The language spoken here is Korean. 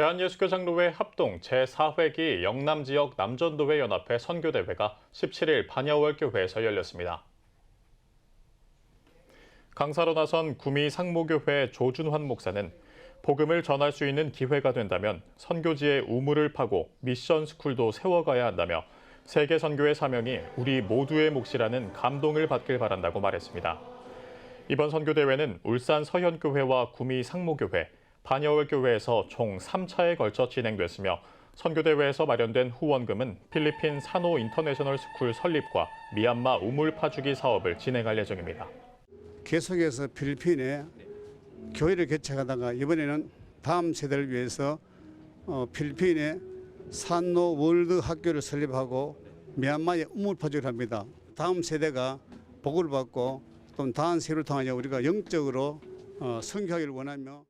대한예수교장로회 합동 제4회기 영남지역 남전도회 연합회 선교대회가 17일 반야월교회에서 열렸습니다. 강사로 나선 구미 상모교회 조준환 목사는 복음을 전할 수 있는 기회가 된다면 선교지의 우물을 파고 미션 스쿨도 세워가야 한다며 세계 선교의 사명이 우리 모두의 몫이라는 감동을 받길 바란다고 말했습니다. 이번 선교대회는 울산 서현교회와 구미 상모교회, 반여월교회에서 총 3차에 걸쳐 진행됐으며 선교대회에서 마련된 후원금은 필리핀 산호 인터내셔널 스쿨 설립과 미얀마 우물 파주기 사업을 진행할 예정입니다. 계속해서 필리핀에 교회를 개척하다가 이번에는 다음 세대를 위해서 어, 필리핀에 산노 월드 학교를 설립하고 미얀마에 우물 파주를 합니다. 다음 세대가 복을 받고 또 다음 세를 통하여 우리가 영적으로 어, 성교하기를 원하며